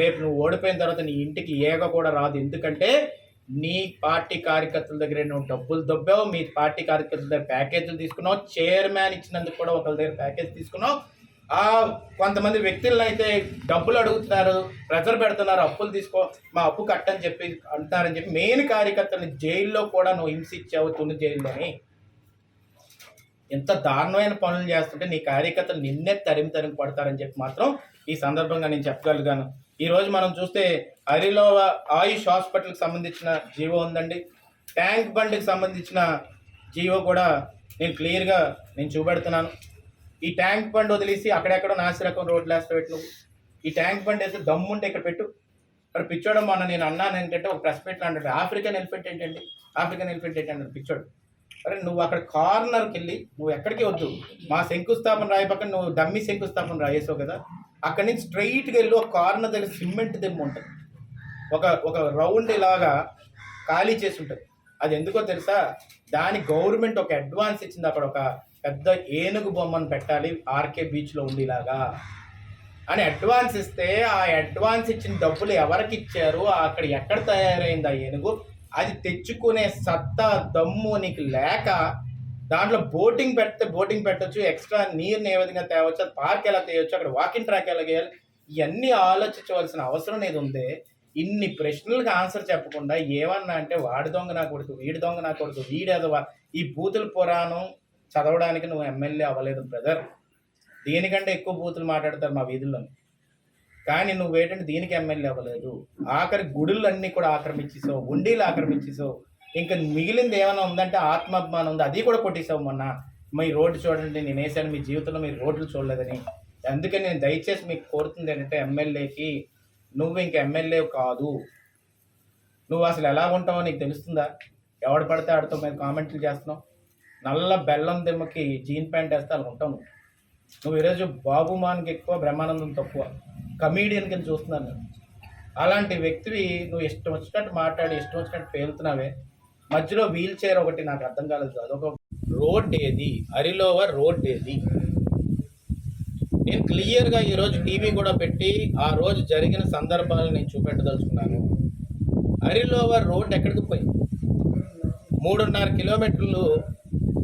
రేపు నువ్వు ఓడిపోయిన తర్వాత నీ ఇంటికి ఏగ కూడా రాదు. ఎందుకంటే నీ పార్టీ కార్యకర్తల దగ్గర నువ్వు డబ్బులు దొబ్బావు మీ పార్టీ కార్యకర్తల దగ్గర ప్యాకేజీలు తీసుకున్నావు చైర్మన్ ఇచ్చినందుకు కూడా ఒకరి దగ్గర ప్యాకేజ్ తీసుకున్నావు. ఆ కొంతమంది వ్యక్తులను అయితే డబ్బులు అడుగుతున్నారు ప్రెజర్ పెడుతున్నారు అప్పులు తీసుకో మా అప్పు కట్టని చెప్పి అంటున్నారని చెప్పి మెయిన్ కార్యకర్తలను జైల్లో కూడా నువ్వు హింసించావు తుని జైల్లోని. ఎంత దారుణమైన పనులు చేస్తుంటే నీ కార్యకర్తలు నిన్నే తరిమి తరిమి పడతారని చెప్పి మాత్రం ఈ సందర్భంగా నేను చెప్పగలుగుతాను. ఈ రోజు మనం చూస్తే హరిలో ఆయుష్ హాస్పిటల్కి సంబంధించిన జీవో ఉందండి. ట్యాంక్ బండికి సంబంధించిన జీవో కూడా నేను క్లియర్గా నేను చూపెడుతున్నాను. ఈ ట్యాంక్ బండ్ వదిలేసి అక్కడెక్కడో నాసిరకం రోడ్లు వేస్తే పెట్టు ఈ ట్యాంక్ బండ్ వేస్తే దమ్ముంటే ఇక్కడ పెట్టు. మరి పిచ్చోడం మొన్న నేను అన్నాను ఏంటంటే ఒక ప్రెస్ పెట్లు అంటే ఆఫ్రికన్ ఎలిఫెంట్ ఏంటండి? ఆఫ్రికన్ ఎలిఫెంట్ ఏంటంటే పిచ్చోడు. అరే నువ్వు అక్కడ కార్నర్కి వెళ్ళి నువ్వు ఎక్కడికి వద్దు. మా శంకుస్థాపన రాయి పక్కన నువ్వు డమ్మి శంకుస్థాపన రాయేసావు కదా. అక్కడి నుంచి స్ట్రైట్గా వెళ్ళి ఒక కార్నర్ దగ్గర సిమెంట్ దెమ్మ ఉంటుంది. ఒక ఒక రౌండ్ ఇలాగా ఖాళీ చేసి ఉంటుంది. అది ఎందుకో తెలుసా? దాని గవర్నమెంట్ ఒక అడ్వాన్స్ ఇచ్చింది. అక్కడ ఒక పెద్ద ఏనుగు బొమ్మను పెట్టాలి ఆర్కే బీచ్లో ఉండేలాగా. అని అడ్వాన్స్ ఇస్తే ఆ అడ్వాన్స్ ఇచ్చిన డబ్బులు ఎవరికి ఇచ్చారు? అక్కడ ఎక్కడ తయారైంది ఆ ఏనుగు? అది తెచ్చుకునే సత్తా దమ్ము నీకు లేక దాంట్లో బోటింగ్ పెడితే బోటింగ్ పెట్టొచ్చు ఎక్స్ట్రా నీరుని ఏ విధంగా తేవచ్చు అది పార్క్ ఎలా తేయొచ్చు అక్కడ వాకింగ్ ట్రాక్ ఎలా చేయాలి ఇవన్నీ ఆలోచించవలసిన అవసరం అనేది ఉంది. ఇన్ని ప్రశ్నలకు ఆన్సర్ చెప్పకుండా ఏమన్నా అంటే వాడి దొంగ నా కొడుకు వీడి దొంగ నా కొడుకు వీడేదవా ఈ బూతుల పురాణం చదవడానికి నువ్వు ఎమ్మెల్యే అవ్వలేదు బ్రదర్ దీనికంటే ఎక్కువ బూతులు మాట్లాడతారు మా వీధుల్లోనే. కానీ నువ్వు ఏంటంటే దీనికి ఎమ్మెల్యే అవ్వలేదు. ఆఖరి గుడులన్నీ కూడా ఆక్రమించేసావు ఉండీలు ఆక్రమించేసావు. ఇంకా మిగిలింది ఏమైనా ఉందంటే ఆత్మాభిమానం ఉంది. అది కూడా కొట్టేసావు మొన్న. మీ రోడ్డు చూడండి నేను వేసాను మీ జీవితంలో మీరు రోడ్లు చూడలేదని. అందుకని నేను దయచేసి మీకు కోరుతుంది ఏంటంటే ఎమ్మెల్యేకి నువ్వు ఇంక ఎమ్మెల్యే కాదు. నువ్వు అసలు ఎలా ఉంటావో నీకు తెలుస్తుందా? ఎవడు పడితే ఆడితో మేము కామెంట్లు చేస్తున్నావు నల్ల బెల్లం దిమ్మకి జీన్ ప్యాంట్ వేస్తే అలా ఉంటావు నువ్వు. నువ్వు ఈరోజు బాబు మాన్కి ఎక్కువ బ్రహ్మానందం తక్కువ. కమీడియన్ కింద చూస్తున్నాను నేను. అలాంటి వ్యక్తివి నువ్వు ఇష్టం వచ్చినట్టు మాట్లాడి ఇష్టం వచ్చినట్టు పేలుతున్నావే. మధ్యలో వీల్ చైర్ ఒకటి నాకు అర్థం కాలేదు అదొక రోడ్ ఏది? అరిలోవర్ రోడ్ ఏది? నేను క్లియర్గా ఈరోజు టీవీ కూడా పెట్టి ఆ రోజు జరిగిన సందర్భాలు నేను చూపెట్టదలుచుకున్నాను. అరిలోవర్ రోడ్ ఎక్కడికి పోయి మూడున్నర కిలోమీటర్లు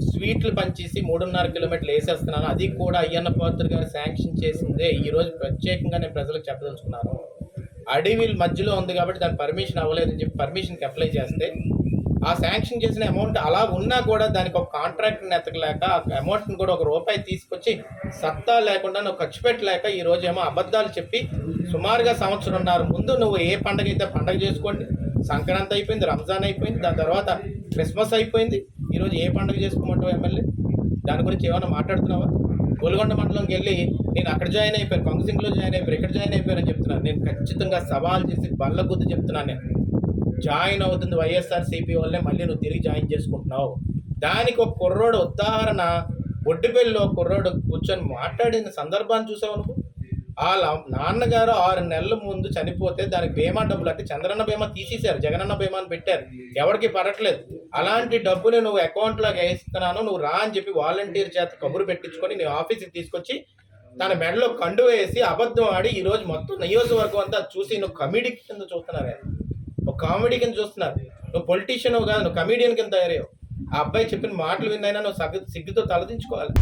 స్వీట్లు పంచేసి మూడున్నర కిలోమీటర్లు వేసేస్తున్నాను. అది కూడా అయ్యన్న పాత్ర గారు శాంక్షన్ చేసిందే. ఈరోజు ప్రత్యేకంగా నేను ప్రజలకు చెప్పదలుచుకున్నాను. అడవి మధ్యలో ఉంది కాబట్టి దాని పర్మిషన్ అవ్వలేదని చెప్పి పర్మిషన్కి అప్లై చేస్తే ఆ శాంక్షన్ చేసిన అమౌంట్ అలా ఉన్నా కూడా దానికి ఒక కాంట్రాక్ట్ ఎతకలేక ఆ అమౌంట్ని కూడా ఒక రూపాయి తీసుకొచ్చి సత్తా లేకుండా నువ్వు ఖర్చు పెట్టలేక ఈ ఏమో అబద్ధాలు చెప్పి సుమారుగా సంవత్సరం ఉన్నారు ముందు నువ్వు ఏ పండగ అయితే పండగ చేసుకోండి సంక్రాంతి అయిపోయింది రంజాన్ అయిపోయింది దాని తర్వాత క్రిస్మస్ అయిపోయింది. ఈరోజు ఏ పండుగ చేసుకోమంటావు ఎమ్మెల్యే? దాని గురించి ఏమైనా మాట్లాడుతున్నావా? గోల్గొండ మండలంకి వెళ్ళి నేను అక్కడ జాయిన్ అయిపోయాను కొంగసింగ్లో జాయిన్ అయిపోయాను ఇక్కడ జాయిన్ అయిపోయాను చెప్తున్నాను. నేను ఖచ్చితంగా సవాల్ చేసి బల్ల గుద్దు చెప్తున్నాను నేను. జాయిన్ అవుతుంది వైఎస్ఆర్ సిపి వల్లే మళ్ళీ నువ్వు తిరిగి జాయిన్ చేసుకుంటున్నావు. దానికి ఒక కుర్రోడు ఉదాహరణ ఒడ్డుపల్లిలో కుర్రోడు కూర్చొని మాట్లాడిన సందర్భాన్ని చూసావు నువ్వు? వాళ్ళ నాన్నగారు ఆరు నెలల ముందు చనిపోతే దానికి బీమా డబ్బులు అంటే చంద్రన్న బీమా తీసేశారు జగనన్న బీమాని పెట్టారు. ఎవరికి పడట్లేదు. అలాంటి డబ్బులు నువ్వు అకౌంట్లోకి వేస్తున్నాను నువ్వు రా అని చెప్పి వాలంటీర్ చేత కబురు పెట్టించుకొని నీ ఆఫీస్కి తీసుకొచ్చి తన మెడలో కండు వేసి అబద్ధం ఆడి ఈ రోజు మొత్తం నియోజకవర్గం అంతా చూసి నువ్వు కమిడీ కింద చూస్తున్నారే ఒక కామెడీ కింద చూస్తున్నారు. నువ్వు పొలిటీషియన్ కాదు నువ్వు కమెడియన్ కింద తయారయ్యావు. ఆ అబ్బాయి చెప్పిన మాటలు విన్నైనా నువ్వు సగ్గు సిగ్గుతో తలదించుకోవాలి.